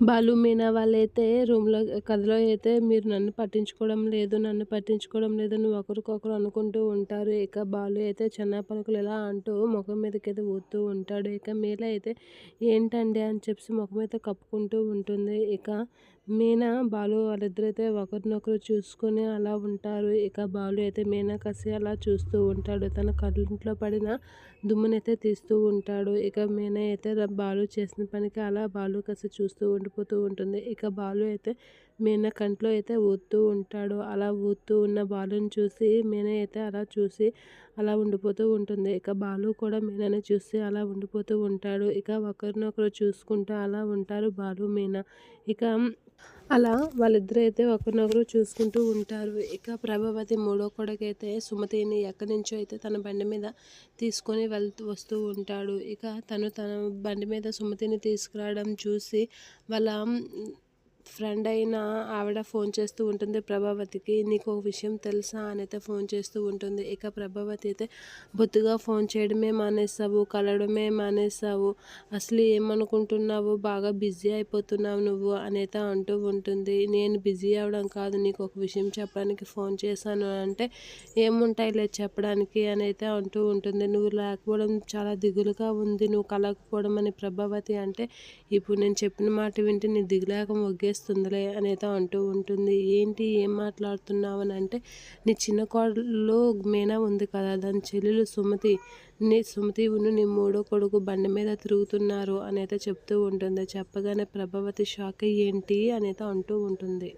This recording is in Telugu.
బాలు మీనా వాళ్ళైతే రూమ్లో కథలో అయితే మీరు నన్ను పట్టించుకోవడం లేదు నన్ను పట్టించుకోవడం లేదు నువ్వు ఒకరికొకరు అనుకుంటూ ఉంటారు. ఇక బాలు అయితే చెన్న పలుకులు ఇలా అంటూ ముఖం మీదకైతే ఊతూ ఉంటాడు. ఇక మీల అయితే ఏంటండి అని చెప్పి ముఖం మీద కప్పుకుంటూ ఉంటుంది. ఇక మీనా బాలు వాళ్ళిద్దరైతే ఒకరినొకరు చూసుకొని అలా ఉంటారు. ఇక బాలు అయితే మీనా కసి అలా చూస్తూ ఉంటాడు. తన కళ్ళింట్లో పడిన దుమ్మునైతే తీస్తూ ఉంటాడు. ఇక మీనా అయితే బాలు చేసిన పనికి అలా బాలు కసి చూస్తూ ఉండిపోతూ ఉంటుంది. ఇక బాలు అయితే మీనా కంట్లో అయితే ఊతూ ఉంటాడు. అలా ఊతూ ఉన్న బాలుని చూసి మీనా అయితే అలా చూసి అలా ఉండిపోతూ ఉంటుంది. ఇక బాలు కూడా మీనాని చూసి అలా ఉండిపోతూ ఉంటాడు. ఇక ఒకరినొకరు చూసుకుంటూ అలా ఉంటారు బాలు మీనా. ఇక అలా వాళ్ళిద్దరూ అయితే ఒకరినొకరు చూసుకుంటూ ఉంటారు. ఇక ప్రభావతి మూడో కొడుకైతే సుమతిని ఎక్కడి నుంచో అయితే తన బండి మీద తీసుకొని వెళ్తూ వస్తూ ఉంటాడు. ఇక తను తన బండి మీద సుమతిని తీసుకురావడం చూసి వాళ్ళ ఫ్రెండ్ అయిన ఆవిడ ఫోన్ చేస్తూ ఉంటుంది ప్రభావతికి నీకు ఒక విషయం తెలుసా అని అయితే ఫోన్ చేస్తూ ఉంటుంది. ఇక ప్రభావతి అయితే బొత్తుగా ఫోన్ చేయడమే మానేస్తావు కలవడమే మానేస్తావు అసలు ఏమనుకుంటున్నావు? బాగా బిజీ అయిపోతున్నావు నువ్వు అనేది అంటూ ఉంటుంది. నేను బిజీ అవ్వడం కాదు నీకు ఒక విషయం చెప్పడానికి ఫోన్ చేశాను అంటే ఏముంటాయిలే చెప్పడానికి అని అయితే అంటూ ఉంటుంది. నువ్వు లేకపోవడం చాలా దిగులుగా ఉంది. నువ్వు కలగకపోవడం అని ప్రభావతి అంటే ఇప్పుడు నేను చెప్పిన మాట వింటే నీ దిగులేక మొగ్గేసి చేస్తుందిలే అనేది అంటూ ఉంటుంది. ఏంటి ఏం మాట్లాడుతున్నావు అని అంటే నీ చిన్న కోడలో మేనా ఉంది కదా దాని చెల్లెలు సుమతి. నీ సుమతి ఉన్న నీ మూడో కొడుకు బండి మీద తిరుగుతున్నారు అనేది చెప్తూ ఉంటుంది. చెప్పగానే ప్రభావతి షాక్ ఏంటి అనేది అంటూ ఉంటుంది.